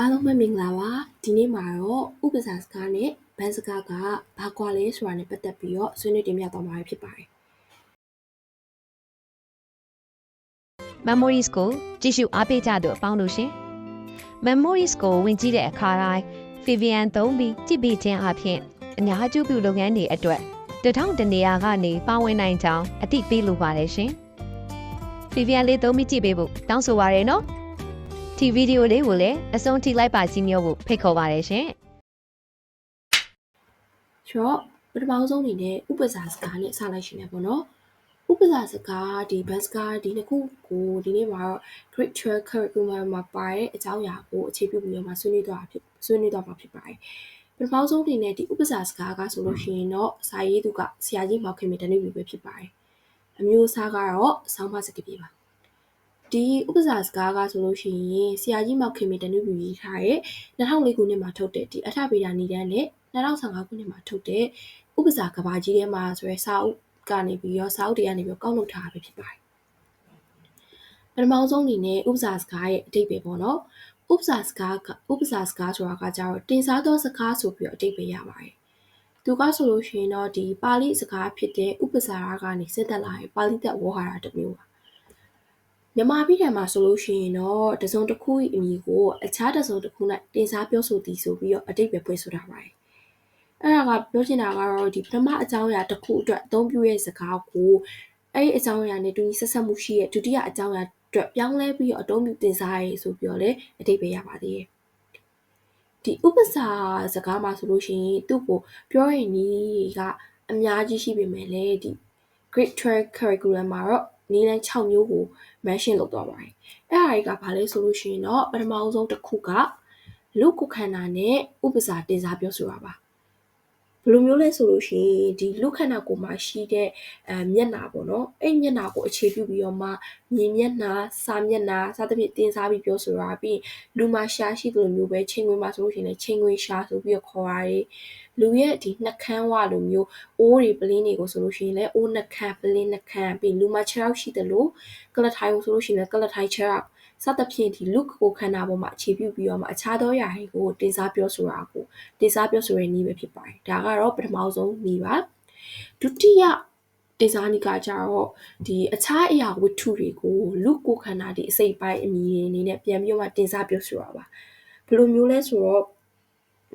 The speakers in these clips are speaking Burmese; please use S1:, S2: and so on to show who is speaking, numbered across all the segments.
S1: အားလုံးပဲမင်္ဂလာပါဒီနေ့မှာတော့ဥပ္ပစာစကားနဲ့ဘန်းစကားကဘာကွာလဲဆိုတာနဲ့ပတ်သက်ပြီးတော့ဆွေးနွေးတင်ပြသွားမှာဖြစ်ပါတယ်
S2: Memories ကိုကြည့်ရှုအားပေးကြသူအပေါင်းတို့ရှင် Memories ကိုဝင်ကြည့်တဲ့အခါတိုင်း Vivian သုံးပြီးကြည့်ပြီးခြင်းအပြင်အများကျိုးပြုလုပ်ငန်းတွေအတွက်တထောင်တနေရာကနေပါဝင်နိုင်ကြောင်းအသိပေးလိုပါတယ်ရှင် Vivian လေးသုံးပြီးကြည့်ပေးဖို့တောင်းဆိုပါရနော် ဒီဗီဒီယိုလေးကိုလည်းအဆုံးထိလိုက်ပါကြည့်မျိုးဖို့ဖိတ်ခေါ်ပါတယ်ရှင်
S1: ဆိုတော့ပထမဆုံးအနေနဲ့ဥပ္ပစာစကားနဲ့စလိုက်ရှင်မယ်ပေါ့နော်ဥပ္ပစာစကားဒီဘန်းစကားဒီနှစ်ခုကိုဒီနေ့မှာတော့ Great Trail Curriculum မှာပါတဲ့အကြောင်းအရာကိုအခြေပြုပြီးတော့မှဆွေးနွေးသွားဖြစ်ဆွေးနွေးသွားမှာဖြစ်ပါတယ်ပထမဆုံးအနေနဲ့ဒီဥပ္ပစာစကားကဆိုလို့ရှိရင်တော့စာရေးသူကဆရာကြီးမောင်ခင်မတန်နေပြီပဲဖြစ်ပါတယ်အမျိုးအစားကတော့ဆောင်းပါးစကားပြေပါ ဒီဥပ္ပစာစကားကဆိုလို့ရှိရင်ဆရာကြီးမောက်ခင်မီတနုပြရေးထားတဲ့2004ခုနှစ်မှာထုတ်တဲ့ဒီအထဗေဒနိဒန်းနဲ့2015ခုနှစ်မှာထုတ်တဲ့ဥပ္ပစာကဘာကြီးထဲမှာဆိုရဲစာအုပ်ကနေပြီးတော့စာအုပ်တွေကနေပြီးတော့ကောက်လုပ်ထားတာပဲဖြစ်ပါတယ်ပထမဆုံးအနေနဲ့ဥပ္ပစာစကားရဲ့အဓိပ္ပာယ်ပေါ့နော်ဥပ္ပစာစကားကဥပ္ပစာစကားဆိုတာကကြတော့တင်စားသောစကားဆိုပြီးတော့အဓိပ္ပာယ်ရပါတယ်သူကဆိုလို့ရှိရင်တော့ဒီပါဠိစကားဖြစ်တဲ့ဥပ္ပစာရကနေစစ်သက်လာတဲ့ပါဠိသက်ဝေါ်ဟာရတစ်မျိုးပါ မြန်မာပြည်ထဲမှာဆိုလို့ရှိရင်တော့တစုံတစ်ခု၏အမည်ကိုအခြားတစုံတစ်ခု၌တင်စားပြောဆိုသည်ဆိုပြီးတော့အတိတ်ပဲဖွင့်ဆိုတာပါတယ်။အဲ့ဒါကပြောချင်တာကတော့ဒီပထမအကြောင်းအရာတစ်ခုအတွက်အသုံးပြုရဲ့စကားကိုအဲ့ဒီအကြောင်းအရာနဲ့တူညီဆက်ဆက်မှုရှိရဲ့ဒုတိယအကြောင်းအရာအတွက်ပြောင်းလဲပြီးတော့အသုံးပြုတင်စားရဲဆိုပြီးတော့လည်းအတိတ်ပဲရပါသေးတယ်။ဒီဥပ္ပစာစကားမှာဆိုလို့ရှိရင်သူ့ကိုပြောရင်ဒီကအများကြီးရှိပေမဲ့လည်းဒီ Great Trail Curriculum မှာတော့ နည်းလမ်း6မျိုးကို mention လုပ်သွားပါတယ်။အဲ့ဒါတွေကဘာလဲဆိုလို့ရှိရင်တော့ပထမဆုံးတစ်ခုကလူကုခန္ဓာနဲ့ဥပ္ပစာတင်စားပြောဆိုတာပါ ဘယ်လိုမျိုးလဲဆိုလို့ရှိရင်ဒီလူခန္ဓာကိုယ်မှာရှိတဲ့အဲမျက်နာပေါ့နော်အဲ့မျက်နာကိုအခြေပြုပြီးတော့မှမြင်မျက်နာစာမျက်နာစသဖြင့်တင်စားပြီးပြောဆိုတာပြီးလူမှာရှားရှိသလိုမျိုးပဲချိန်ခွင်မှာဆိုလို့ရှိရင်လည်းချိန်ခွင်ရှားဆိုပြီးတော့ခေါ်ရတယ်လူရဲ့ဒီနှကန်းဝလိုမျိုးအိုးတွေပလင်းတွေကိုဆိုလို့ရှိရင်လည်းအိုးနှကန်းပလင်းနှကန်းပြီးလူမှာခြေထောက်ရှိတယ်လို့ကလထိုင်ကိုဆိုလို့ရှိရင်လည်းကလထိုင်ခြေထောက် စသဖြင့်ဒီလူကိုခန္ဓာပေါ်မှာအခြေပြုပြီးတော့မှအခြားသောຢာတွေကိုတင်စားပြောဆိုတာကိုတင်စားပြောဆိုတဲ့နည်းပဲဖြစ်ပါတယ်ဒါကတော့ပထမဆုံးနည်းပါဒုတိယတင်စားနည်းကကြတော့ဒီအခြားအရာဝတ္ထုတွေကိုလူကိုခန္ဓာဒီအစိတ်ပိုင်းအမည်အနေနဲ့ပြန်ပြီးတော့မှတင်စားပြောဆိုတာပါဘယ်လိုမျိုးလဲဆိုတော့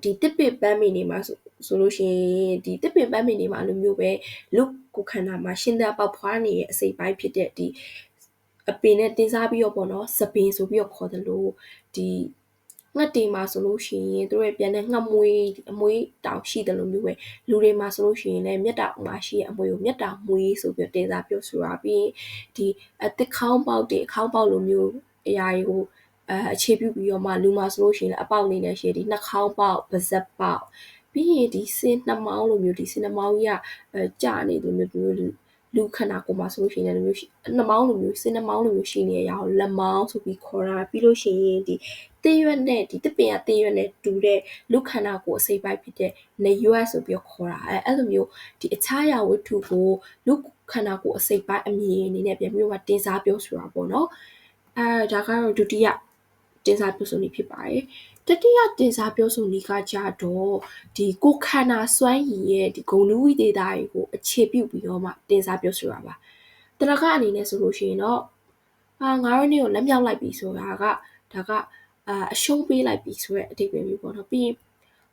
S1: ဒီတစ်ပစ်ပန်းမီနေမှာဆိုဆိုလို့ရှိရင်ဒီတစ်ပင်ပန်းမီနေမှာလိုမျိုးပဲလူကိုခန္ဓာမှာရှင်းတဲ့ပေါက်ဖွားနေရဲ့အစိတ်ပိုင်းဖြစ်တဲ့ဒီ အပင်နဲ့တင်စားပြီးတော့ပေါ့နော်စပင်ဆိုပြီးတော့ခေါ်တယ်လို့ဒီငှက်တေမှာဆိုလို့ရှိရင်တို့ရဲ့ပြန်တဲ့ငှက်မွေးအမွေးတောင်ရှိတယ်လို့မျိုးပဲလူတွေမှာဆိုလို့ရှိရင်လည်းမျက်တောင်မှာရှိတဲ့အမွေးကိုမျက်တောင်မွေးဆိုပြီးတင်စားပြောဆိုတာပြီးဒီအတစ်ခေါင်းပေါက်တွေအခေါင်းပေါက်လိုမျိုးအရာတွေကိုအဲအခြေပြုပြီးတော့မှလူမှာဆိုလို့ရှိရင်အပေါက်နေနဲ့ရှိဒီနှာခေါင်းပေါက်ပါးစပ်ပေါက်ပြီးရင်ဒီစင်နှမောင်းလိုမျိုးဒီစင်နှမောင်းကြီးကအဲကြာနေလိုမျိုးမျိုး လူခန္ဓာကိုယ်မှာဆိုလို့ရှိရင်လည်းမျိုးနှမောင်းလိုမျိုးစင်နှမောင်းလိုမျိုးရှိနေရအောင်လက်မောင်းဆိုပြီးခေါ်တာပြီးလို့ရှိရင်ဒီတင်းရွက်နဲ့ဒီတပင်ကတင်းရွက်နဲ့တူတဲ့လူခန္ဓာကိုယ်အစိပ်ပိုင်းဖြစ်တဲ့နေရွက်ဆိုပြီးခေါ်တာအဲအဲ့လိုမျိုးဒီအခြားရာဝတ္ထုကိုလူခန္ဓာကိုယ်အစိပ်ပိုင်းအမြင်အနေနဲ့ပြန်ပြီးတော့တင်စားပြောဆိုတာပေါ့နော်အဲဒါကတော့ဒုတိယတင်စားပြောဆိုနေဖြစ်ပါတယ် တတိယတင်စားပြောဆိုနည်းကကြတော့ဒီကိုခန္ဓာစွမ်းရည်ရဲ့ဒီဂုဏ်လူဝိသေသတွေကိုအခြေပြုပြီးတော့မှတင်စားပြောဆိုတာပါတရကအနေနဲ့ဆိုလို့ရှိရင်တော့အာငါတို့နေ့ကိုလက်မြောက်လိုက်ပြီဆိုတာကဒါကအအရှုံးပေးလိုက်ပြီဆိုတဲ့အဓိပ္ပာယ်မျိုးပေါ့နော်ပြီးရင်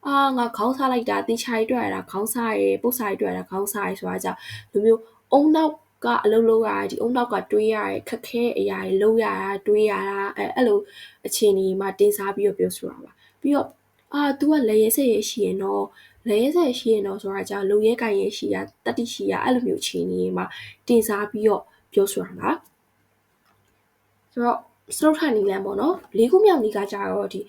S1: အာငါခေါင်းစားလိုက်တာတင်ချာရီတွေ့ရတာခေါင်းစားရယ်ပုတ်စားရီတွေ့ရတာခေါင်းစားရယ်ဆိုတာကြောင့်လူမျိုးအုံနောက် ကအလုပ်လုပ်ရတာဒီအုံနောက်ကတွေးရတဲ့ခက်ခဲအရာတွေလုပ်ရတာတွေးရတာအဲအဲ့လိုအခြေအနေမှာတင်စားပြီးတော့ပြောဆိုတာပါပြီးတော့အာ तू ကလည်းရဲဆက်ရဲရှိရင်တော့လဲဆက်ရှိရင်တော့ဆိုတာကြာလုံရဲကင်ရဲရှိရတတိရှိရအဲ့လိုမျိုးအခြေအနေမှာတင်စားပြီးတော့ပြောဆိုတာပါဆိုတော့စတုထနီလန်ပေါ့နော်လေးခုမြောက်နီကကြတော့ဒီ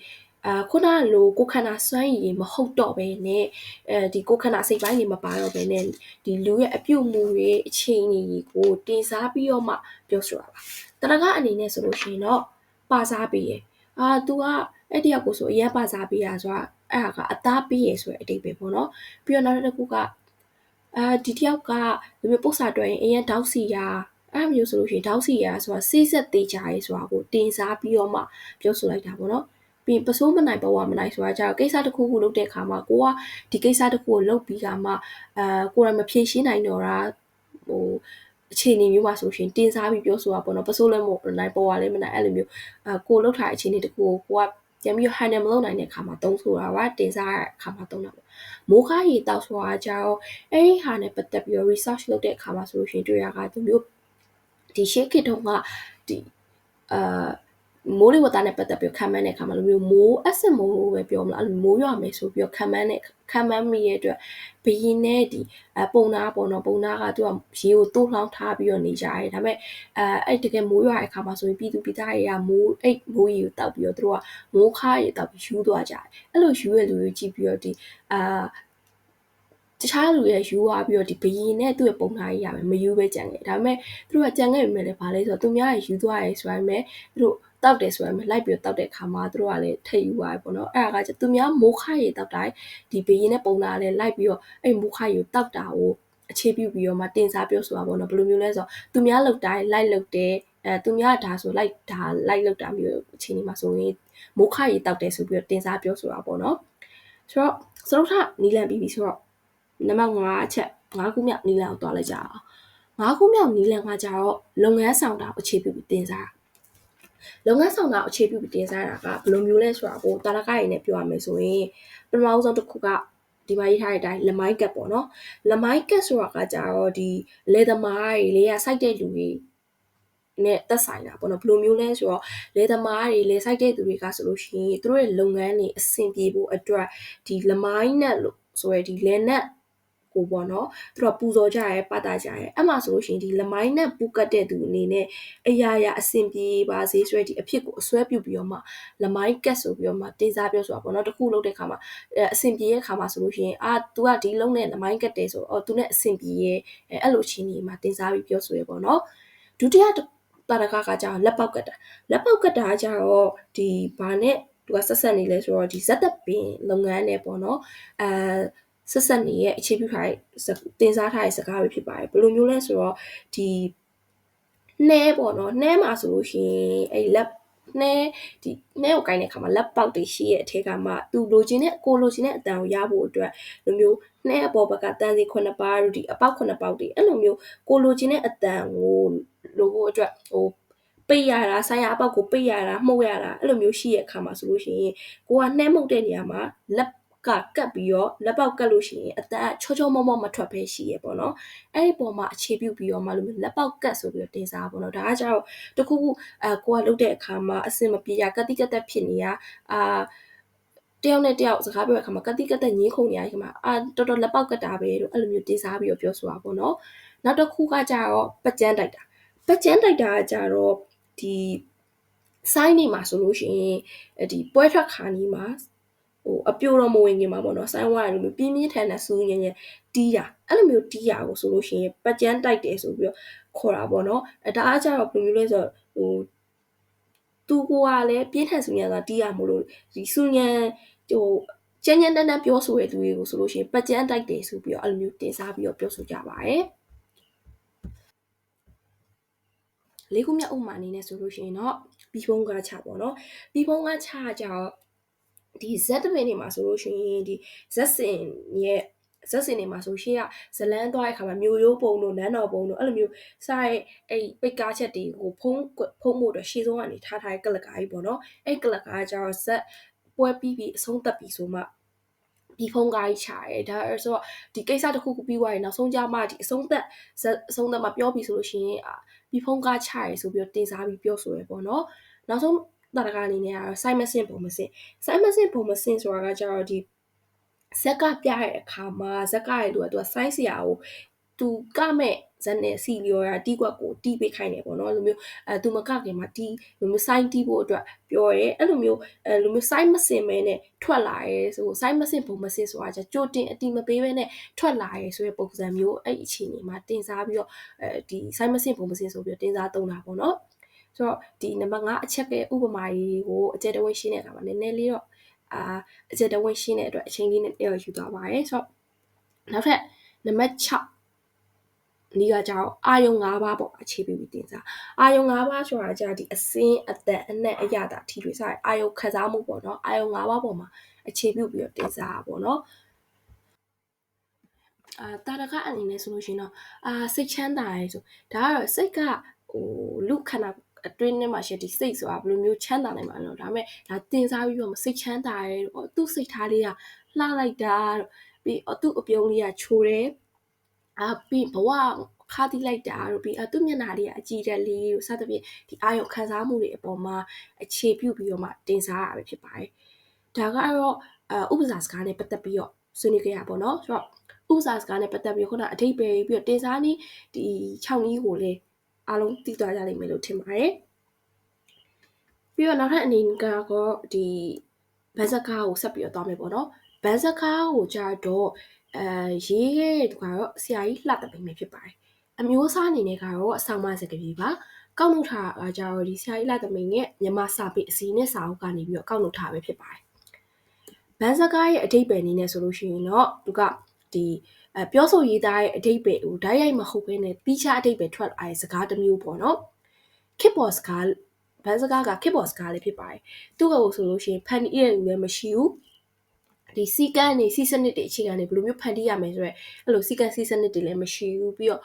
S1: အာခုနလိုကိုခန္ဓာစွမ်းရည်မဟုတ်တော့ဘဲနဲ့အဲဒီကိုခန္ဓာစိတ်ပိုင်းတွေမပါတော့ဘဲနဲ့ဒီလူရဲ့အပြုတ်မှုတွေအခြေအနေကိုတင်စားပြီးတော့မှပြောဆိုတာပါတရကအနေနဲ့ဆိုလို့ရှိရင်တော့ပါစားပေးရအာ तू ကအဲ့တယောက်ကိုဆိုအရင်ပါစားပေးရဆိုတာအဲ့ဒါကအသားပေးရဆိုတဲ့အတိတ်ပဲပေါ့နော်ပြီးတော့နောက်တစ်ခုကအာဒီတယောက်ကဒီမျိုးပု္ပ္ပစာတွဲရင်အရင်တောက်စီရအဲ့လိုမျိုးဆိုလို့ရှိရင်တောက်စီရဆိုတာစိစက်သေးကြရဲဆိုတာကိုတင်စားပြီးတော့မှပြောဆိုလိုက်တာပေါ့နော်ဘ ပြီးရင်ပစိုးမနိုင်ဘဝမနိုင်ဆိုတာကြတော့ကိစ္စတစ်ခုခုလုပ်တဲ့အခါမှာကိုကဒီကိစ္စတစ်ခုကိုလုပ်ပြီးကမှအဲကိုယ်တိုင်မဖြေရှင်းနိုင်တော့တာဟိုအခြေအနေမျိုးပါဆိုရှင်တင်စားပြီးပြောဆိုတာပေါ့နော်ပစိုးလည်းမဟုတ်နိုင်ပေါ်ပါလည်းမနိုင်အဲ့လိုမျိုးအဲကိုလှုပ်ထားတဲ့အခြေအနေတခုကိုကိုကပြန်ပြီး handle မလုပ်နိုင်တဲ့အခါမှာသုံးဆိုတာပါတင်စားတဲ့အခါမှာသုံးတာပေါ့မိုးခါရီတောက်ဆိုတာကြတော့အဲ့ဒီဟာနဲ့ပတ်သက်ပြီးတော့ research လုပ်တဲ့အခါမှာဆိုလို့ရှိရင်တွေ့ရတာဒီမျိုးဒီ shake it တော့ကဒီအာ မိုးလေဝသနဲ့ပတ်သက်ပြီးခံမှန်းတဲ့အခါမှာလိုမျိုးမိုးအစစ်မိုးလို့ပဲပြောမလားအဲ့လိုမိုးရွာမယ်ဆိုပြီးတော့ခံမှန်းတဲ့ခံမှန်းမိရဲ့အတွက်ဘရင်နဲ့ဒီအပုံနာပေါ့နော်ပုံနာကသူကရေကိုတိုးလှောင်းထားပြီးတော့နေကြရတယ်ဒါပေမဲ့အဲအဲ့တကယ်မိုးရွာတဲ့အခါမှာဆိုရင်ပြည်သူပြည်သားတွေကမိုးအဲ့မိုးရေကိုတောက်ပြီးတော့သူတို့ကမိုးခါရေတောက်ပြီးယူသွားကြတယ်အဲ့လိုယူရလူတွေကြည့်ပြီးတော့ဒီအာတခြားလူရဲ့ယူသွားပြီးတော့ဒီဘရင်နဲ့သူ့ရဲ့ပုံနာကြီးရမယ်မယူပဲကြံခဲ့ဒါပေမဲ့သူတို့ကကြံခဲ့ပြီမဲ့လည်းဗာလဲဆိုတော့သူများရဲ့ယူသွားရဲဆိုရမယ်သူတို့ တောက်တယ်ဆိုရင်မလိုက်ပြီးတောက်တဲ့ခါမှာသူတို့ကလည်းထိတ်ယူသွားပြီပေါ့နော်အဲ့ဒါကကျသူများမိုးခရေတောက်တိုင်းဒီဘရင်နဲ့ပုံနာလည်းလိုက်ပြီးတော့အဲ့မိုးခရေကိုတောက်တာကိုအခြေပြုပြီးတော့မှတင်စားပြောဆိုတာပေါ့နော်ဘယ်လိုမျိုးလဲဆိုတော့သူများလောက်တိုင်းလိုက်လောက်တယ်အဲသူများဒါဆိုလိုက်ဒါလိုက်လောက်တာမျိုးအချိန်ဒီမှာဆိုရင်မိုးခရေတောက်တယ်ဆိုပြီးတော့တင်စားပြောဆိုတာပေါ့နော်ဆိုတော့စရုပ်ထနီလန်ပြီးပြီဆိုတော့နံပါတ်5အချက်5ခုမြောက်နီလန်ကိုတွားလိုက်ကြအောင်5ခုမြောက်နီလန်ကကြတော့လုပ်ငန်းဆောင်တာအခြေပြုပြီးတင်စား လုပ်ငန်းဆောင်တာအခြေပြုပြီးတင်စားတာကဘယ်လိုမျိုးလဲဆိုတာကိုတာရကရည်နဲ့ပြောရမယ်ဆိုရင်ပထမဆုံးတစ်ခုကဒီမှာရေးထားတဲ့အတိုင်းလမိုင်းကတ်ပေါ့နော်လမိုင်းကတ်ဆိုတာကကြတော့ဒီလေသမားတွေလေရစိုက်တဲ့လူတွေနဲ့သက်ဆိုင်တာပေါ့နော်ဘယ်လိုမျိုးလဲဆိုတော့လေသမားတွေလေစိုက်တဲ့သူတွေကဆိုလို့ရှိရင်သူတို့ရဲ့လုပ်ငန်းတွေအဆင်ပြေဖို့အတွက်ဒီလမိုင်းနဲ့လို့ဆိုရယ်ဒီလေနဲ့ ကိုပေါ့နော်သူတို့ပူဇော်ကြရဲပတ်တာကြရဲအဲ့မှာဆိုလို့ရှိရင်ဒီလမိုင်းနဲ့ပူကတ်တဲ့သူအနေနဲ့အရာရာအဆင်ပြေပါစေဆိုရယ်ဒီအဖြစ်ကိုအစွဲပြုပြီးတော့မှလမိုင်းကတ်ဆိုပြီးတော့မှတင်စားပြောဆိုတာပေါ့နော်တခုလုပ်တဲ့ခါမှာအဆင်ပြေရဲ့ခါမှာဆိုလို့ရှိရင်အာ तू ကဒီလုံးနဲ့လမိုင်းကတ်တယ်ဆိုအော် तू နဲ့အဆင်ပြေရဲ့အဲ့လိုချင်းကြီးမှာတင်စားပြီးပြောဆိုရပေါ့နော်ဒုတိယတာရကကကြာလက်ပေါက်ကတ်တာလက်ပေါက်ကတ်တာကကြာတော့ဒီဘာနဲ့သူကဆက်ဆက်နေလဲဆိုတော့ဒီဇက်သက်ပင်လုပ်ငန်းနဲ့ပေါ့နော်အဲ ဆက်ဆက်နေရဲ့အခြေပြုထားတဲ့တင်စားထားတဲ့စကားပဲဖြစ်ပါတယ်ဘယ်လိုမျိုးလဲဆိုတော့ဒီနှဲပေါ့နော်နှဲမှာဆိုလို့ရှိရင်အဲ့လက်နှဲဒီနှဲကိုကိုင်းတဲ့အခါမှာလက်ပေါက်တွေရှိရဲ့အထက်ကမှသူလိုချင်တဲ့ကိုလိုချင်တဲ့အတန်ကိုရဖို့အတွက်လိုမျိုးနှဲအပေါ်ဘက်ကတန်စီခုနှစ်ပါးတို့ဒီအပေါက်ခုနှစ်ပေါက်တွေအဲ့လိုမျိုးကိုလိုချင်တဲ့အတန်ကိုလိုဖို့အတွက်ဟိုပိတ်ရတာဆိုင်ရအပေါက်ကိုပိတ်ရတာမှုတ်ရတာအဲ့လိုမျိုးရှိရဲ့အခါမှာဆိုလို့ရှိရင်ကိုကနှဲမှုတ်တဲ့နေရာမှာလ က်ကကတ်ပြီးတော့လက်ပေါက်ကတ်လို့ရှိရင်အတန်ချောချောမောမောမထွက်ပဲရှိရပေါ့နော်အဲ့ဒီပုံမှာအခြေပြုပြီးတော့မှလို့လက်ပေါက်ကတ်ဆိုပြီးတော့တင်စားပေါ့နော်ဒါကကြတော့တခုခုအဲကိုကလုတ်တဲ့အခါမှာအစင်မပြေရကတိကတ်တက်ဖြစ်နေရအာတယောက်နဲ့တယောက်စကားပြောတဲ့အခါမှာကတိကတ်တက်ညင်းခုန်နေရတဲ့အခါမှာအာတော်တော်လက်ပေါက်ကတ်တာပဲလို့အဲ့လိုမျိုးတင်စားပြီးတော့ပြောဆိုတာပေါ့နော်နောက်တစ်ခုကကြတော့ပကြမ်းတိုက်တာပကြမ်းတိုက်တာကကြတော့ဒီဆိုင်းနေမှာဆိုလို့ရှိရင်ဒီပွဲထွက်ခါနီးမှာ ဟိုအပြိုတော့မဝင်ခင်မှာပေါ့နော်ဆိုင်းဝါးလိုမျိုးပြင်းပြင်းထန်ထန်စူးငင်းငင်းတီးတာအဲ့လိုမျိုးတီးတာကိုဆိုလို့ရှိရင်ပတ်ကြမ်းတိုက်တယ်ဆိုပြီးတော့ခေါ်တာပေါ့နော်အဲဒါအားကြတော့ဘယ်လိုမျိုးလဲဆိုတော့ဟိုသူကလည်းပြင်းထန်စူးငင်းတာတီးရမလို့ဒီစူးငင်းဟိုကျန်းကျန်းတန်းတန်းပြောဆိုရတဲ့သူတွေကိုဆိုလို့ရှိရင်ပတ်ကြမ်းတိုက်တယ်ဆိုပြီးတော့အဲ့လိုမျိုးတင်စားပြီးတော့ပြောဆိုကြပါတယ်လေးခုမြောက်ဥမာအနေနဲ့ဆိုလို့ရှိရင်တော့ပြီးဖုံးကားချပေါ့နော်ပြီးဖုံးကားချကြတော့ ဒီဇက်တပင်တွေမှာဆိုလို့ရှိရင်ဒီဇက်စင်ရဲ့ဇက်စင်တွေမှာဆိုရှေ့ကဇလန်းသွားတဲ့ခါမှာမျိုးရိုးပုံတို့နန်းတော်ပုံတို့အဲ့လိုမျိုးစားရဲ့အဲ့ပိတ်ကားချက်တွေကိုဖုံးဖုံးဖို့အတွက်ရှေ့ဆုံးကနေထားထားတဲ့ကလကားကြီးပေါ့နော်အဲ့ကလကားကျတော့ဇက်ပွဲပြီးပြီးအဆုံးသက်ပြီးဆိုမှဒီဖုန်းကားကြီးချရဲဒါဆိုတော့ဒီကိစ္စတစ်ခုခုပြီးသွားရင်နောက်ဆုံးကြမှဒီအဆုံးသက်အဆုံးသက်မှာပြောပြီးဆိုလို့ရှိရင်ဒီဖုန်းကားချရဲဆိုပြီးတော့တင်စားပြီးပြောဆိုရပေါ့နော်နောက်ဆုံး တာတကအနေနဲ့ကတော့ site မစင်ပုံမစင် site မစင်ပုံမစင်ဆိုတာကကြတော့ဒီဇက်ကပြတဲ့အခါမှာဇက်ကရဲ့လူကသူက size ဆရာကိုသူကမဲ့ဇက်နဲ့စီလီယောရာတီးကွက်ကိုတီးပေးခိုင်းတယ်ပေါ့နော်လိုမျိုးအဲသူမကခင်မှာတီးလိုမျိုး sign တီးဖို့အတွက်ပြောရဲအဲ့လိုမျိုးအဲလိုမျိုး sign မစင်မဲနဲ့ထွက်လာရဲဆို sign မစင်ပုံမစင်ဆိုတာကြကြိုတင်အတီမပေးဘဲနဲ့ထွက်လာရဲဆိုတဲ့ပုံစံမျိုးအဲ့အခြေအနေမှာတင်စားပြီးတော့အဲဒီ sign မစင်ပုံမစင်ဆိုပြီးတော့တင်စားသုံးတာပေါ့နော် ဆိုတော့ဒီနံပါတ်5အချက်ရဲ့ဥပမာကြီးကိုအကျယ်တဝင်းရှင်းတဲ့အခါမှာနည်းနည်းလေးတော့အာအကျယ်တဝင်းရှင်းတဲ့အတွက်အချိန်လေးနဲ့ပြောယူသွားပါတယ်ဆိုတော့နောက်ထပ်နံပါတ်6နီးကကြောင့်အာယုံ၅ပါးပေါ့အခြေပြုပြီးတင်စားအာယုံ၅ပါးဆိုတာကြာဒီအစင်းအသက်အနက်အရတာထီတွေစတဲ့အာယုံခံစားမှုပေါ့နော်အာယုံ၅ပါးပေါ်မှာအခြေပြုပြီးတော့တင်စားတာပေါ့နော်အာတာရကအနေနဲ့ဆိုလို့ရှိရင်တော့အာစိတ်ချမ်းသာရဲဆိုဒါကတော့စိတ်ကဟိုလူခန္ဓာ အတွင်းထဲမှာရှိတဲ့ဒီစိတ်ဆိုတာဘယ်လိုမျိုးချမ်းသာနိုင်မှာလဲဒါပေမဲ့ဒါတင်စားပြီးတော့စိတ်ချမ်းသာရဲတော့သူ့စိတ်ထားလေးကလှလိုက်တာတော့ပြီးသူ့အပြုံးလေးကချိုတယ်အာပြီးဘဝခါတိလိုက်တာတို့ပြီးအသူ့မျက်နှာလေးကအကြည့်တက်လေးတို့စသဖြင့်ဒီအာရုံခံစားမှုတွေအပေါ်မှာအခြေပြုပြီးတော့မှတင်စားရတာပဲဖြစ်ပါတယ်ဒါကတော့အဥပစာစကားနဲ့ပတ်သက်ပြီးတော့ဆွေးနွေးခဲ့ရပါတော့ဆိုတော့ဥပစာစကားနဲ့ပတ်သက်ပြီးခုနအထိပ္ပယ်ပြီးတော့တင်စားနည်းဒီ6နည်းကိုလည်း အားလုံးသိသွားကြလိမ့်မယ်လို့ထင်ပါတယ်ပြီးတော့နောက်ထပ်အနေကတော့ဒီဘန်စကားကိုဆက်ပြီးတော့သွားမယ်ပေါ့နော်ဘန်စကားကိုကြာတော့အဲရေးခဲ့တဲ့သူကတော့ဆရာကြီးလှတဲ့ပိန်ပဲဖြစ်ပါတယ်အမျိုးအစားအနေနဲ့ကတော့အဆောင်မစကပြေပါကောက်နှုတ်ထားတာကြတော့ဒီဆရာကြီးလှတဲ့ပိန်ရဲ့မြန်မာစာပေအစီနဲ့စာအုပ်ကနေပြီးတော့ကောက်နှုတ်ထားပဲဖြစ်ပါတယ်ဘန်စကားရဲ့အဓိပ္ပာယ်နည်းနဲ့ဆိုလို့ရှိရင်တော့သူကဒီ အဲပြောဆိုရေးသားရဲ့အဓိပ္ပာယ်ကိုဓာတ်ရိုက်မဟုတ်ဘဲနဲ့ပြီးခြားအဓိပ္ပာယ်ထွက်လာတဲ့စကားတစ်မျိုးပေါ့နော်ခေတ်ပေါ်စကားဘန်စကားကခေတ်ပေါ်စကားလေးဖြစ်ပါတယ်သူ့ကိုဆိုလို့ရှိရင်ဖန်တီးရတဲ့လူလည်းမရှိဘူးဒီစီကန်းနေစီစနစ်တွေအခြေခံနေဘယ်လိုမျိုးဖန်တီးရမယ်ဆိုရဲအဲ့လိုစီကန်းစီစနစ်တွေလည်းမရှိဘူးပြီးတော့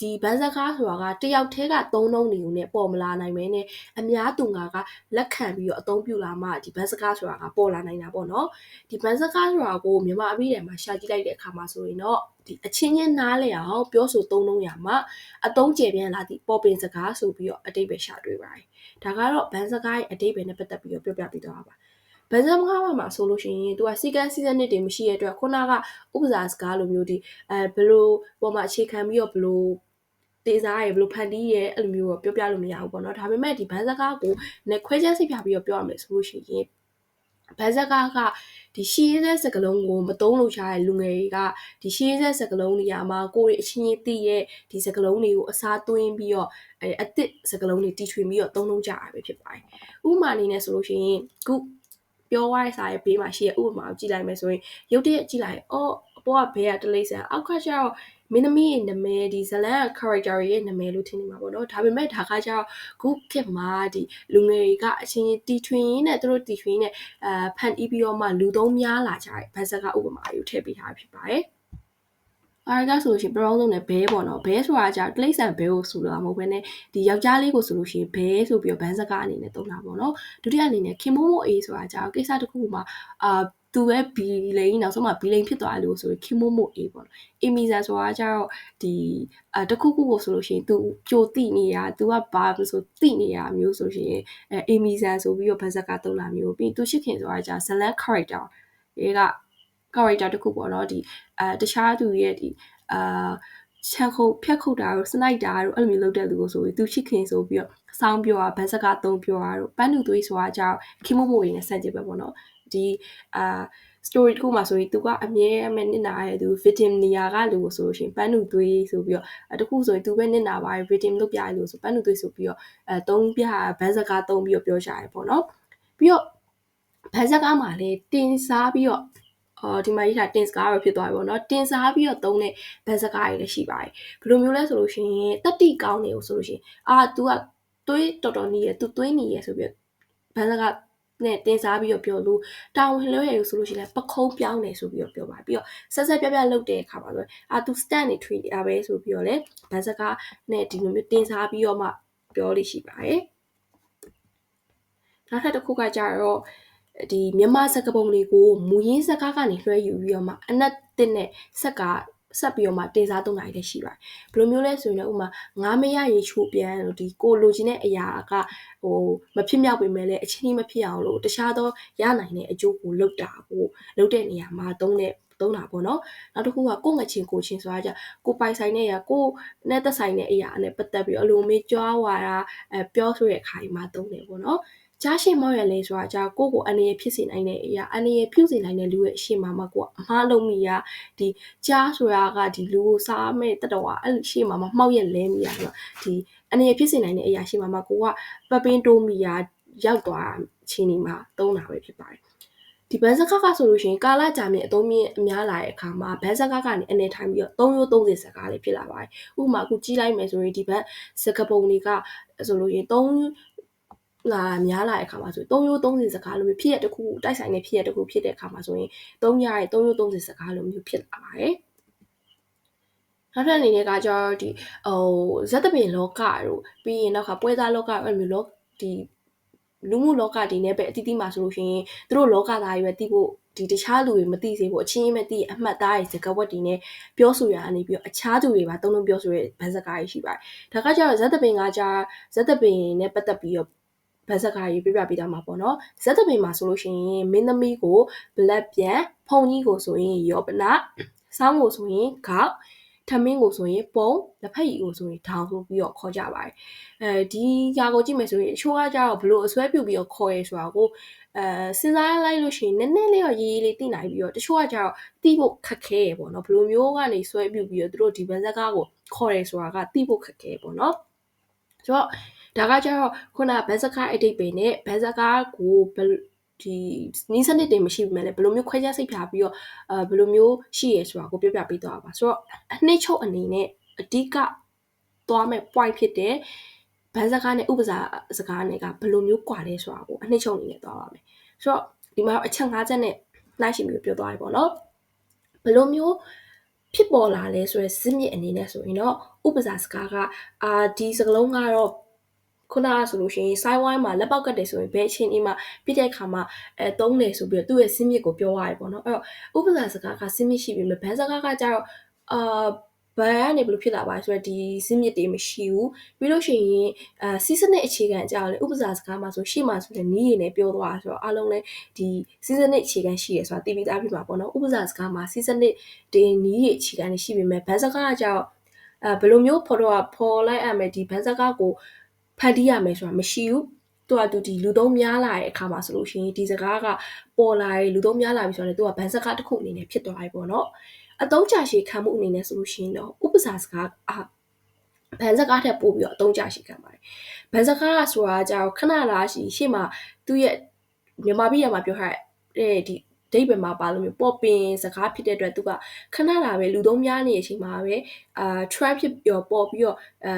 S1: ဒီဘန်းစကားဆိုတာကတယောက်တည်းကသုံးလုံးနေုံနဲ့ပေါ်မလာနိုင်မဲနဲ့အများသူငါကလက်ခံပြီးတော့အသုံးပြုလာမှဒီဘန်းစကားဆိုတာကပေါ်လာနိုင်တာပေါ့နော်ဒီဘန်းစကားဆိုတာကိုမြန်မာအပြည်ထဲမှာရှာကြည့်လိုက်တဲ့အခါမှာဆိုရင်တော့ဒီအချင်းချင်းနားလည်အောင်ပြောဆိုသုံးလုံးရမှာအသုံးကျပြန်လာသည့်ပေါ်ပင်စကားဆိုပြီးတော့အတိတ်ပဲရှာတွေ့ပါတယ်ဒါကတော့ဘန်းစကားရဲ့အတိတ်ပဲနဲ့ပတ်သက်ပြီးတော့ပြောပြပေးသွားပါဘယ်စမကားမှာဆိုလို့ရှိရင်သူကစီကန်းစီဇန်နစ်တွေမရှိရတဲ့အတွက်ခုနကဥပစာစကားလိုမျိုးဒီအဲဘယ်လိုပေါ်မှာအခြေခံပြီးတော့ဘယ်လို တေးစားရဘယ်လိုဖန်တီးရအဲ့လိုမျိုးတော့ပြောပြလို့မရဘူးပေါ့နော်ဒါပေမဲ့ဒီဘန်းစကားကိုနဲ့ခွဲခြားစိတ်ပြပြီးတော့ပြောရမယ်ဆိုလို့ရှိရင်ဘန်းစကားကဒီရှေးတဲ့စကလုံးကိုမသုံးလို့ရှားတဲ့လူငယ်တွေကဒီရှေးတဲ့စကလုံးနေရာမှာကိုယ်ရဲ့အချင်းချင်းသိရဲ့ဒီစကလုံးတွေကိုအစားသွင်းပြီးတော့အဲအစ်စ်စကလုံးတွေတီထွင်ပြီးတော့သုံးလုံးကြတာပဲဖြစ်ပါတယ်။ဥပမာအနေနဲ့ဆိုလို့ရှိရင်ခုပြောရတဲ့စာရဲ့ဘေးမှာရှိတဲ့ဥပမာကိုကြည့်လိုက်မယ်ဆိုရင်ရုပ်တရက်ကြည့်လိုက်အော်အ ပေါ်ကဘေးကတလိမ့်ဆန်အောက်ကကျတော့မင်းသမီးရဲ့နာမည်ဒီဇလန် character ရဲ့နာမည်လို့ထင်နေမှာပေါ့နော်ဒါပေမဲ့ဒါကကျတော့ခုခေတ်မှာဒီလူငယ်တွေကအချင်းချင်းတီထွင်ရင်းနဲ့သူတို့တီထွင်ရင်းနဲ့အဲဖန်တီးပြီးတော့မှလူသုံးများလာကြတယ်ဘတ်ဆက်ကဥပမာအယူထည့်ပေးထားဖြစ်ပါတယ်အားကဆိုလို့ရှိရင်ပရောင်းလုံးနဲ့ဘဲပေါ့နော်ဘဲဆိုတာကြာတိလိษံဘဲကိုဆိုလို့မဟုတ်ဘဲနဲ့ဒီယောက်ျားလေးကိုဆိုလို့ရှိရင်ဘဲဆိုပြီးတော့ဘန်းစကားအနေနဲ့သုံးတာပေါ့နော်ဒုတိယအနေနဲ့ခင်မိုးမိုးအေးဆိုတာကြာကိစ္စတစ်ခုမှာအာ သူပဲဘီလိန်နောက်ဆုံးမှဘီလိန်ဖြစ်သွားလို့ဆိုရင်ခင်မိုးမိုးအေးပေါ့နော်အီမီဇန်ဆိုတာကြတော့ဒီအတခုခုကိုဆိုလို့ရှိရင် तू ကြိုတိနေရ तू ကဘာလို့ဆိုတိနေရမျိုးဆိုရှင်အဲအီမီဇန်ဆိုပြီးတော့ဘန်းစကားသုံးလာမျိုးပြီး तू ရှစ်ခင်ဆိုတာじゃဇလန် character တွေက character တခုပေါ့နော်ဒီအဲတခြားသူရဲ့ဒီအာချက်ခုတ်ဖြတ်ခုတ်တာတို့စနိုက်တာတို့အဲ့လိုမျိုးလုပ်တဲ့လူကိုဆိုပြီးသူရှိခင်ဆိုပြီးတော့စောင်းပြောတာဗတ်စကားသုံးပြောတာတို့ပန်းတူသွေးဆိုတာကြောင့်ခိမို့မို့ရင်းနဲ့ဆန့်ကျင်ပဲပေါ့နော် ဒီအာ story တခုမှာဆိုရင်သူကအမြဲအမဲနစ်နာရဲ့သူ victim နေရာကလူကိုဆိုလို့ရှိရင်ပန်းတူသွေးဆိုပြီးတော့တခုဆိုရင်သူပဲနစ်နာပါ victim လုပ်ပြရလို့ဆိုပန်းတူသွေးဆိုပြီးတော့အဲသုံးပြဗတ်စကားသုံးပြီးတော့ပြောကြရပေါ့နော်ပြီးတော့ဗတ်စကားမှာလည်းတင်စားပြီးတော့အော်ဒီမှာရေးထားတင်စကားတော့ဖြစ်သွားပြီပေါ့နော်တင်စားပြီးတော့သုံးတဲ့ဘန်စကားတွေလည်းရှိပါတယ်ဘယ်လိုမျိုးလဲဆိုလို့ရှိရင်တတိကောင်းနေကိုဆိုလို့ရှိရင်အာ तू ကသွေးတော်တော်နေရ तू သွေးနေရဆိုပြီးဘန်စကား နဲ့တင်စားပြီးတော့ပြောလို့တာဝန်လွှဲရဆိုလို့ရှိရင်ပခုံးပြောင်းနေဆိုပြီးတော့ပြောပါပြီးတော့ဆက်ဆက်ပြပြလုပ်တဲ့အခါမှာဆိုအာ तू stand နေ treat ရပဲဆိုပြီးတော့လေဘန်စကားနဲ့ဒီလိုမျိုးတင်စားပြီးတော့မှပြောလို့ရှိပါတယ်နောက်ထပ်တစ်ခုကကြတော့ဒီမြန်မာစကားပုံတွေကိုမူရင်းစကားကနေလွှဲယူပြီးတော့မှအနက်တစ်နဲ့ဆက်က ဆက်ပြီးတော့မှတင်စားသုံးတာလည်းရှိပါတယ်ဘယ်လိုမျိုးလဲဆိုရင်ဥမာငါးမရရေချိုးပြန်လို့ဒီကိုလိုချင်တဲ့အရာကဟိုမဖြစ်မြောက်ပေမဲ့လည်းအချင်းကြီးမဖြစ်အောင်လို့တခြားသောရနိုင်တဲ့အကျိုးကိုလုပ်တာကိုလုပ်တဲ့နေရာမှာသုံးတဲ့သုံးတာပေါ့နော်နောက်တစ်ခုကကိုငချင်းကိုချင်းဆိုတာကြကိုပိုင်ဆိုင်တဲ့အရာကိုနဲ့သက်ဆိုင်တဲ့အရာနဲ့ပတ်သက်ပြီးအလိုမေးကြွားဝါတာအဲပြောဆိုတဲ့အခါမှာသုံးတယ်ပေါ့နော် ကြားရှိမောက်ရလဲဆိုတာကြာကိုကိုအနေရဖြစ်စေနိုင်တဲ့အရာအနေရပြုစေနိုင်တဲ့လူရဲ့အရှိမမှာကိုအမှားလုံးမိရဒီကြားဆိုတာကဒီလူကိုစားမဲ့တတော်ကအဲ့လိုရှိမမှာမှောက်ရက်လဲမိရဆိုတော့ဒီအနေရဖြစ်စေနိုင်တဲ့အရာရှိမမှာကိုကပပင်းတိုးမိရရောက်သွားချင်းဒီမှာသုံးတာပဲဖြစ်ပါတယ်ဒီဘန်စကားကဆိုလို့ရှိရင်ကာလကြာမြင့်အသုံးမြင့်အများလာတဲ့အခါမှာဘန်စကားကနေအနေထိုင်ပြီးတော့3ရိုး30စကားလေးဖြစ်လာပါတယ်ဥပမာအခုကြီးလိုက်မယ်ဆိုရင်ဒီဘန်စကားပုံတွေကဆိုလို့ရင်3 လာများလာတဲ့အခါမှာဆို3ရိုး30စကားလိုမျိုးဖြစ်ရတဲ့တစ်ခုတိုက်ဆိုင်တဲ့ဖြစ်ရတဲ့တစ်ခုဖြစ်တဲ့အခါမှာဆိုရင်3ရရဲ့3ရိုး30စကားလိုမျိုးဖြစ်လာပါတယ်နောက်ထပ်အနေနဲ့ကကျတော့ဒီဟိုဇက်တပင်လောကတို့ပြီးရင်နောက်ကပွဲသားလောကအဲ့လိုမျိုးလောဒီလူမှုလောကဒီနဲ့ပဲအတီးတီးမှာဆိုလို့ရှိရင်သူတို့လောကသားတွေပဲတီးဖို့ဒီတခြားလူတွေမသိစေဖို့အချင်းချင်းပဲသိအမှတ်သားရဲ့စကားဝတ်တွေနဲ့ပြောဆိုရအနေပြီးတော့အခြားသူတွေပါတုံ့တုံပြောဆိုရဲဗန်စကားကြီးရှိပါတယ်ဒါကကျတော့ဇက်တပင်ကကျဇက်တပင်နဲ့ပတ်သက်ပြီးတော့ ဗန်စကားကြီးပြပြပေးတာမှာပေါ့နော်ဇက်တပင်မှာဆိုလို့ရှိရင်မင်းသမီးကိုဘလက်ပြန်ဖုန်ကြီးကိုဆိုရင်ယောပနာစောင်းကိုဆိုရင်ခေါက်ထမင်းကိုဆိုရင်ပုံလက်ဖက်ရည်ကိုဆိုရင်ထောင်ဆိုပြီးတော့ခေါ်ကြပါတယ်အဲဒီຢာကိုကြည့်မယ်ဆိုရင်အချိုးကကြတော့ဘလို့အစွဲပြုတ်ပြီးတော့ခေါ်ရဲဆိုတာကိုအဲစဉ်းစားလိုက်လို့ရှိရင်နည်းနည်းလေးတော့ရေးရေးလေးသိနိုင်ပြီးတော့တချို့ကကြတော့သိဖို့ခက်ခဲရပေါ့နော်ဘလို့မျိုးကနေစွဲပြုတ်ပြီးတော့သူတို့ဒီဗန်ဇက်ကားကိုခေါ်ရဲဆိုတာကသိဖို့ခက်ခဲပေါ့နော်ဆိုတော့ ဒါကကြတော့ခုနဗန်ဇက်ကားအတိတ်ပဲနဲ့ဗန်ဇက်ကားကိုဒီနီးစနစ်တွေမရှိဘူးမဲ့လေဘယ်လိုမျိုးခွဲခြားစိတ်ဖြာပြီးတော့အဲဘယ်လိုမျိုးရှိရဲဆိုတာကိုပြောပြပေးသွားပါဆိုတော့အနှစ်ချုပ်အနေနဲ့အဓိကသွားမဲ့ point ဖြစ်တဲ့ဘန်းစကားနဲ့ဥပစာစကားနဲ့ကဘယ်လိုမျိုးကွာလဲဆိုတာကိုအနှစ်ချုပ်အနေနဲ့သွားပါမယ်ဆိုတော့ဒီမှာအချက်၅ချက်နဲ့နှိုင်းရှင်ပြီးပြောသွားပြီပေါ့နော်ဘယ်လိုမျိုးဖြစ်ပေါ်လာလဲဆိုရယ်စစ်မြစ်အနေနဲ့ဆိုရင်တော့ဥပစာစကားကအာဒီစကလုံးကတော့ ခုနကဆိုလို့ရှိရင် side wine မှာလက်ပေါက်ကတ်တယ်ဆိုရင်ဘယ်အချိန်ဒီမှာပြတဲ့အခါမှာအဲတုံးတယ်ဆိုပြီးတော့သူ့ရဲ့စင်းမြစ်ကိုပြောရတယ်ပေါ့နော်အဲ့တော့ဥပစာစကားကစင်းမြစ်ရှိပြီမဲ့ဘန်းစကားကကြတော့အာဘန်ကနေဘယ်လိုဖြစ်လာပါလဲဆိုတော့ဒီစင်းမြစ်တွေမရှိဘူးပြီးလို့ရှိရင်အာစီးစနစ်အခြေခံအကြောင်းလေဥပစာစကားမှာဆိုရှေ့မှာဆိုတဲ့နီးရည်နဲ့ပြောသွားဆိုတော့အားလုံးလည်းဒီစီးစနစ်အခြေခံရှိရဆိုတာသိပြီးသားဖြစ်မှာပေါ့နော်ဥပစာစကားမှာစီးစနစ်တွေနီးရည်အခြေခံရှိပေမဲ့ဘန်စကားကကြောင့်အဲဘယ်လိုမျိုးဖော်တော့ဖော်လိုက်ရမယ်ဒီဘန်စကားကို ဖန်တီးရမယ်ဆိုတာမရှိဘူးသူကသူဒီလူသုံးများလာတဲ့အခါမှာဆိုလို့ရှိရင်ဒီစကားကပေါ်လာရင်လူသုံးများလာပြီဆိုတော့သူကဘန်စကားတစ်ခုအနေနဲ့ဖြစ်သွားပြီပေါ့နော်အသုံးချရှည်ခံမှုအနေနဲ့ဆိုလို့ရှိရင်တော့ဥပစာစကားအာဘန်စကားထက်ပို့ပြီးတော့အသုံးချရှည်ခံပါတယ်ဘန်စကားဆိုတာကြတော့ခဏလားရှိရှေ့မှာသူ့ရဲ့မြန်မာပြည်မှာပြောထားတဲ့ဒီဒိတ်ပဲမှာပါလို့မျိုးပေါ်ပင်စကားဖြစ်တဲ့အတွက်သူကခဏလာပဲလူသုံးများနေတဲ့အချိန်မှာပဲအာ trap ဖြစ်ပြီးတော့ပေါ်ပြီးတော့အဲ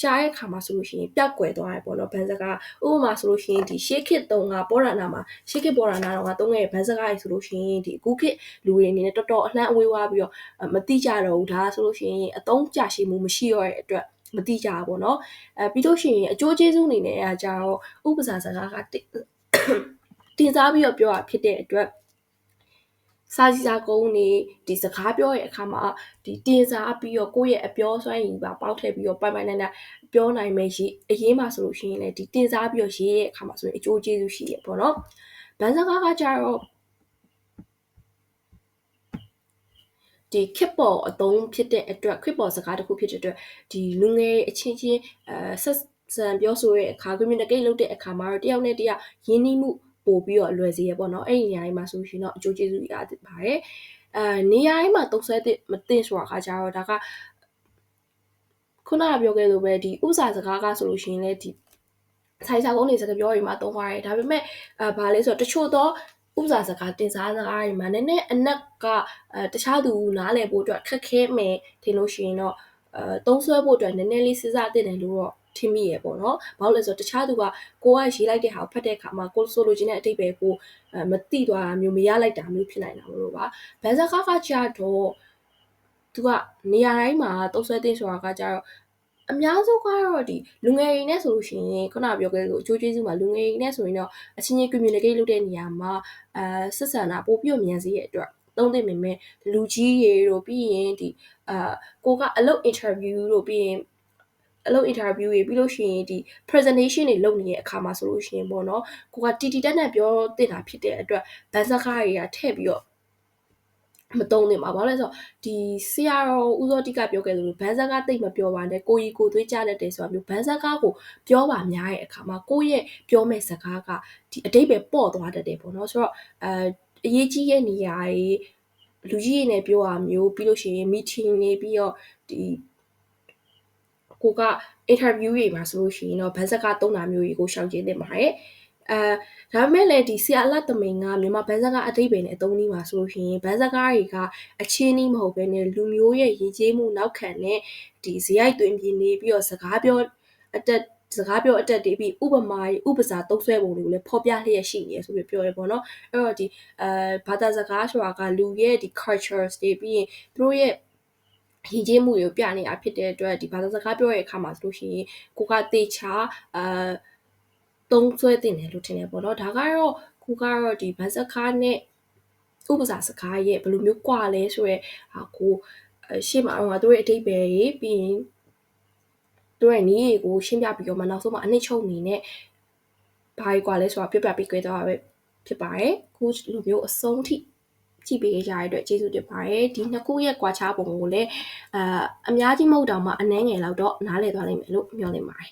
S1: ကြားရဲ့ခါမှာဆိုလို့ရှိရင်ပျောက်ကွယ်သွားတယ်ပေါ့နော်ဘန်စကားဥပမာဆိုလို့ရှိရင်ဒီရှေးခေတ်တုန်းကပေါ်ရနာမှာရှေးခေတ်ပေါ်ရနာတော့ကတုံးရဲ့ဘန်စကားကြီးဆိုလို့ရှိရင်ဒီအခုခေတ်လူတွေအနေနဲ့တော်တော်အလှမ်းအဝေးဝါးပြီးတော့မတိကြတော့ဘူးဒါဆိုလို့ရှိရင်အတုံးကြရှိမှုမရှိတော့တဲ့အတွက်မတိကြဘူးပေါ့နော်အဲပြီးလို့ရှိရင်အကျိုးကျေးဇူးအနေနဲ့အကြတော့ဥပစာစကားကတင်စားပြီးတော့ပြောတာဖြစ်တဲ့အတွက် စာစီစာကုန်းနေဒီစကားပြောရဲ့အခါမှာဒီတင်စားပြီးတော့ကိုယ့်ရဲ့အပြောစွမ်းရည်ပါပေါက်ထည့်ပြီးတော့ပိုင်ပိုင်နိုင်နိုင်ပြောနိုင်မယ်ရေးအရေးမှာဆိုလို့ရှိရင်လည်းဒီတင်စားပြီးတော့ရေးရဲ့အခါမှာဆိုရင်အကျိုးကျေးဇူးရှိရပေါ့နော်ဗန်စကားကကြတော့ဒီခစ်ပေါ်အသုံးဖြစ်တဲ့အတွက်ခစ်ပေါ်စကားတစ်ခုဖြစ်တဲ့အတွက်ဒီလူငယ်အချင်းချင်းအဲဆက်ဆံပြောဆိုတဲ့အခါ communicate လုပ်တဲ့အခါမှာတော့တယောက်နဲ့တယောက်ရင်းနှီးမှု ပို့ပြီးတော့လွယ်စေရပေါ့နော်အဲ့ဒီနေရာတွေမှာဆိုရှင်တော့အကျိုးကျေးဇူးရပါတယ်အဲနေရာတိုင်းမှာသုံးဆွဲတဲ့မသိဆိုတာကကြတော့ဒါကခုနကပြောခဲ့လို့ပဲဒီဥစားစကားကဆိုလို့ရှိရင်လည်းဒီဆိုင်စာကုန်းတွေစကားပြောတွေမှာသုံးသွားတယ်ဒါပေမဲ့အဲဘာလဲဆိုတော့တချို့တော့ဥစားစကားတင်စားစကားတွေမှာနည်းနည်းအနက်ကအဲတခြားသူနားလည်ဖို့အတွက်ခက်ခဲမယ်ထင်လို့ရှိရင်တော့အဲသုံးဆွဲဖို့အတွက်နည်းနည်းလေးစဉ်းစားသင့်တယ်လို့တော့ ထင်မိရပေါ့နော်။ဘာလို့လဲဆိုတော့တခြားသူကကိုကရေးလိုက်တဲ့ဟာကိုဖတ်တဲ့အခါမှာကိုဆိုလိုချင်တဲ့အတိတ်ပဲကိုအဲမသိသွားတာမျိုးမရလိုက်တာမျိုးဖြစ်နိုင်တာလို့ပါ။ဘန်ဇာကားကကြတော့သူကနေရာတိုင်းမှာတုံးဆွဲသိဆိုတာကကြတော့အများစုကတော့ဒီလူငယ်တွေနဲ့ဆိုလို့ရှိရင်ခုနပြောခဲ့လို့အကျိုးကျေးဇူးမှာလူငယ်တွေနဲ့ဆိုရင်တော့အချင်းချင်း communicate လုပ်တဲ့နေရာမှာအဲဆက်ဆံတာပိုပြီးမြန်စေရတဲ့အတွက်သုံးသင့်ပေမဲ့လူကြီးရေတို့ပြီးရင်ဒီအာကိုကအလုပ် interview တို့ပြီးရင် အလုပ် interview တွေပြီးလို့ရှိရင်ဒီ presentation တွေလုပ်နေတဲ့အခါမှာဆိုလို့ရှိရင်ပေါ့နော်ကိုကတီတီတက်တက်ပြောတင်တာဖြစ်တဲ့အတွက်ဗန်စကားတွေကထည့်ပြီးတော့မတုံးနေမှာဘာလဲဆိုတော့ဒီဆရာတော်ဦးစောတိကပြောခဲ့သလိုဘန်စကားတိတ်မပြောပါနဲ့ကိုကြီးကိုသွေးကြတဲ့တယ်ဆိုတာမျိုးဘန်စကားကိုပြောပါများရဲ့အခါမှာကိုရဲ့ပြောမဲ့စကားကဒီအတိတ်ပဲပေါ့သွားတတ်တယ်ပေါ့နော်ဆိုတော့အဲအရေးကြီးရဲ့နေရာကြီးလူကြီးတွေနဲ့ပြောရမျိုးပြီးလို့ရှိရင် meeting နေပြီးတော့ဒီ ကိုက interview တွေမှာဆိုလို့ရှိရင်တော့ဗန်စကားသုံးတာမျိုးကြီးကိုရှောင်ကျဉ်သင့်ပါတယ်အဲဒါပေမဲ့လည်းဒီဆရာအလတ်တမိန်ကမြန်မာဘန်းစကားအတိတ်ပဲနဲ့အသုံးနည်းမှာဆိုလို့ရှိရင်ဘန်းစကားတွေကအချင်းနီးမဟုတ်ဘဲနဲ့လူမျိုးရဲ့ရည်ကြီးမှုနောက်ခံနဲ့ဒီဇယိုက်တွင်ပြင်းနေပြီးတော့စကားပြောအတက်စကားပြောအတက်တွေပြီးဥပမာဥပစာသုံးဆွဲပုံတွေကိုလည်းဖော်ပြလျက်ရှိနေရဆိုပြီးပြောရဲပေါ့နော်အဲ့တော့ဒီအဲဘာသာစကားဆိုတာကလူရဲ့ဒီ cultures တွေပြီးရင်သူတို့ရဲ့ ရည်ကြီးမှုတွေကိုပြနေတာဖြစ်တဲ့အတွက်ဒီဘာသာစကားပြောတဲ့အခါမှာဆိုလို့ရှိရင်ကိုကတေချာအာသုံးဆွဲတင်တယ်လို့ထင်တယ်ပေါ့နော်ဒါကတော့ကိုကတော့ဒီဘာသာစကားနဲ့ဥပစာစကားရဲ့ဘယ်လိုမျိုးကွာလဲဆိုရဲဟာကိုရှေ့မှာတော့သူတို့ရဲ့အတိတ်ပဲရေးပြီးရင်သူတို့ရဲ့နီးတွေကိုရှင်းပြပြီးတော့မှနောက်ဆုံးမှအနှစ်ချုပ်အနေနဲ့ဘာကြီးကွာလဲဆိုတာပြပြပြီးကြွေးသွားတာပဲဖြစ်ပါတယ်ခုလိုမျိုးအဆုံးထိ ကြည့်ပေးကြရတဲ့အတွက်ကျေးဇူးတင်ပါတယ်ဒီနှစ်ခုရဲ့ကွာခြားပုံကိုလည်းအာအများကြီးမဟုတ်တော့မှအနှဲငယ်လောက်တော့နားလည်သွားနိုင်မယ်လို့မျှော်လင့်ပါတယ်